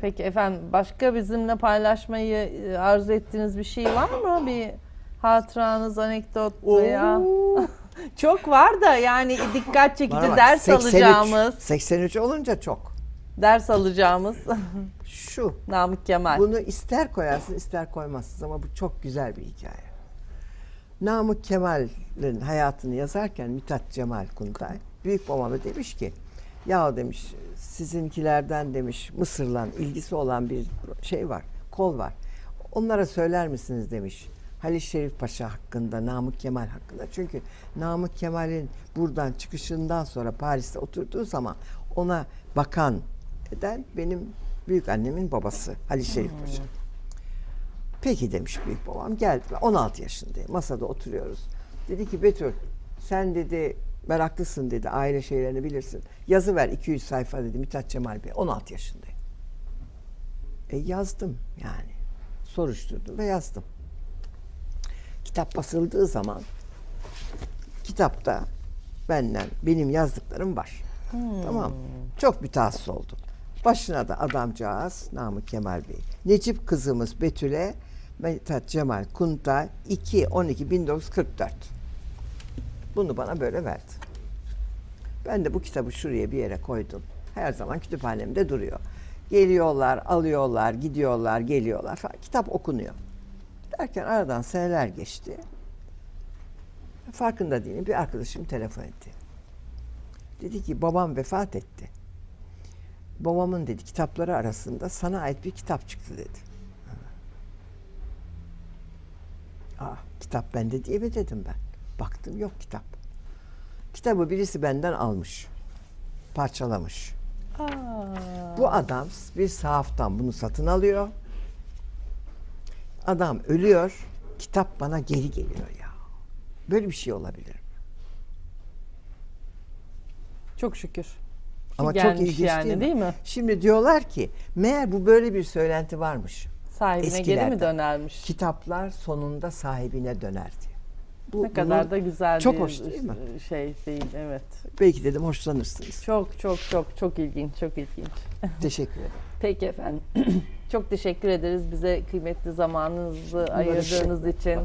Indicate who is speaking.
Speaker 1: Peki efendim başka bizimle paylaşmayı e, arzu ettiğiniz bir şey var mı? Bir hatıranız, anekdot veya
Speaker 2: Oo.
Speaker 1: çok var da yani dikkat çekici
Speaker 2: Bana bak,
Speaker 1: ders
Speaker 2: 83,
Speaker 1: alacağımız,
Speaker 2: 83 olunca çok.
Speaker 1: ders alacağımız
Speaker 2: Şu.
Speaker 1: Namık Kemal.
Speaker 2: Bunu ister koyarsın ister koymazsın ama bu çok güzel bir hikaye. Namık Kemal'in hayatını yazarken Mithat Cemal Kuntay büyük babama demiş ki ya demiş sizinkilerden demiş Mısır'la ilgisi olan bir şey var, kol var. Onlara söyler misiniz demiş. Halil Şerif Paşa hakkında, Namık Kemal hakkında. Çünkü Namık Kemal'in buradan çıkışından sonra Paris'te oturduğu zaman ona bakan eden benim büyük annemin babası Halil Şerif Paşa. Peki demiş büyük babam geldi. Ben 16 yaşındayım. Masada oturuyoruz. Dedi ki Betül sen dedi meraklısın dedi. Aile şeylerini bilirsin. Yazı ver 200 sayfa dedi Mithat Cemal Bey. 16 yaşındayım. E yazdım yani. Soruşturdum ve yazdım. Kitap basıldığı zaman kitapta benden benim yazdıklarım var. Tamam. Çok mütehassıs oldum. Başına da adamcağız Namık Kemal Bey. Necip kızımız Betül'e Mithat Cemal Kuntay 2 12 1944. Bunu bana böyle verdi. Ben de bu kitabı şuraya bir yere koydum. Her zaman kütüphanemde duruyor. Geliyorlar, alıyorlar, gidiyorlar, geliyorlar falan. Kitap okunuyor. Derken aradan seneler geçti. Farkında değilim. Bir arkadaşım telefon etti. Dedi ki babam vefat etti. Babamın dedi kitapları arasında sana ait bir kitap çıktı dedi. Ah kitap bende diye mi dedim ben. Baktım yok kitap. Kitabı birisi benden almış. Parçalamış.
Speaker 1: Aa,
Speaker 2: Bu adam bir sahaftan bunu satın alıyor. Adam ölüyor. Kitap bana geri geliyor ya. Böyle bir şey olabilir mi?
Speaker 1: çok şükür.
Speaker 2: Ama çok
Speaker 1: gelmiş
Speaker 2: ilginç
Speaker 1: yani
Speaker 2: değil mi?
Speaker 1: değil mi?
Speaker 2: Şimdi diyorlar ki meğer bu böyle bir söylenti varmış.
Speaker 1: Sahibine geri mi
Speaker 2: Eskilerden.
Speaker 1: dönermiş?
Speaker 2: Kitaplar sonunda sahibine döner diye. Bu,
Speaker 1: ne kadar da güzel
Speaker 2: çok
Speaker 1: bir
Speaker 2: hoş değil mi?
Speaker 1: şey değil evet.
Speaker 2: Belki dedim hoşlanırsınız.
Speaker 1: Çok çok çok çok ilginç, çok ilginç.
Speaker 2: Teşekkür ederim.
Speaker 1: Peki efendim. çok teşekkür ederiz bize kıymetli zamanınızı ayırdığınız için.